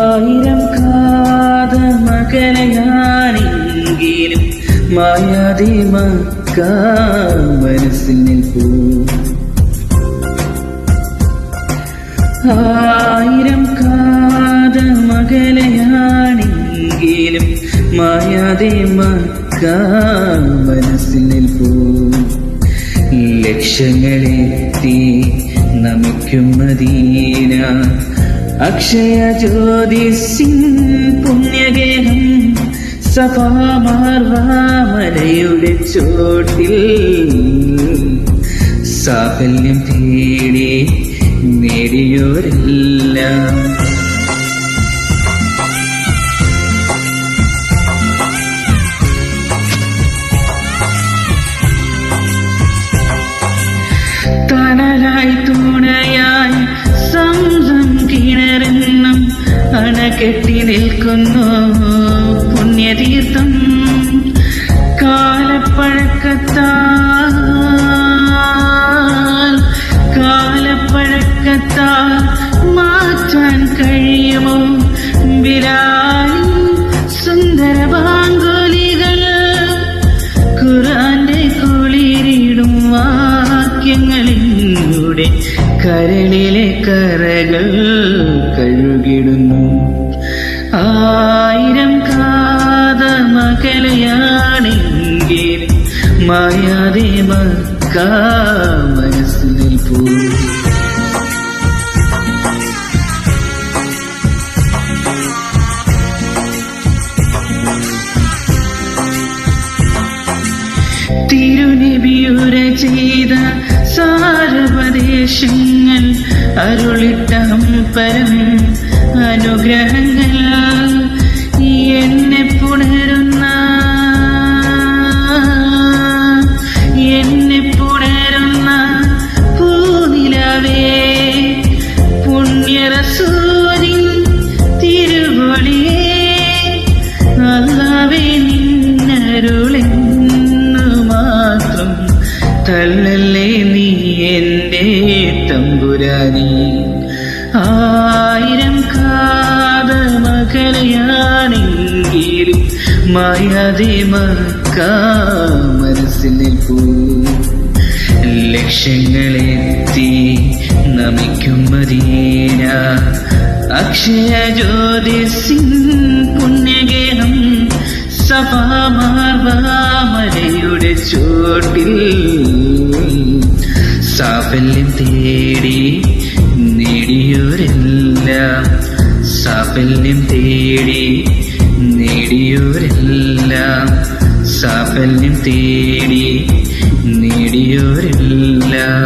ആയിരം കാത ഞാനെങ്കിലും മായാതെ മക്ക മനസ്സിൽ നിൽക്കൂ ആയിരം കാത ഞാനെങ്കിലും മായാതെ മക്ക മനസ്സിൽ നിൽക്കൂ ലക്ഷങ്ങളെത്തി നമിക്കും മദീന അക്ഷയ ജ്യോതിസിൻ പുണ്യഗേഹം സഭാമാർവാമലയുടെ ചോട്ടിൽ. സാഫല്യം തേടി നേടിയോരെല്ലാം. അണകെട്ടി നിൽക്കുന്നു. പുണ്യതീർത്ഥം കാലപ്പഴക്കത്താൽ കാലപ്പഴക്കത്താൽ മാറ്റാൻ കഴിയുമോ? വിരായി സുന്ദര ബാങ്കുലികൾ ഖുറാന്റെ കുളിരിടും വാക്യങ്ങളിലൂടെ കരളിലെ കറകൾ കഴുകിടുന്നു. ആയിരം കാത മകലയാണെങ്കിൽ മായാതെ മക്ക മനസ്സിൽ പോ. തിരുനബിയുര ചെയ്ത സാരപദേശങ്ങൾ അരുളിട്ട പരം അനുഗ്രഹങ്ങൾ എന്നെ പുണരുന്ന എന്നെ പുണരുന്ന പൂനിലവേ പുണ്യറസൂരി തിരുവളിയേ അല്ലാവേ നിന്നരുളെന്നു മാത്രം തള്ളല്ലേ തമ്പുരാനി. ആയിരം കാത മകലയാണെങ്കിലും മായാതെ മക്കാ മനസ്സിൽ നിൽപ്പൂ ലക്ഷ്യങ്ങളെത്തി നമിക്കും മദീന. അക്ഷയ ജ്യോതിസിൻ പുണ്യഗേഹം സഭാമാർവാമലയുടെ ചോട്ടിൽ സാഫല്യം തേടി നേടിയോരെല്ലാം സാഫല്യം തേടി നേടിയോരെല്ലാം സാഫല്യം തേടി നേടിയോരെല്ലാം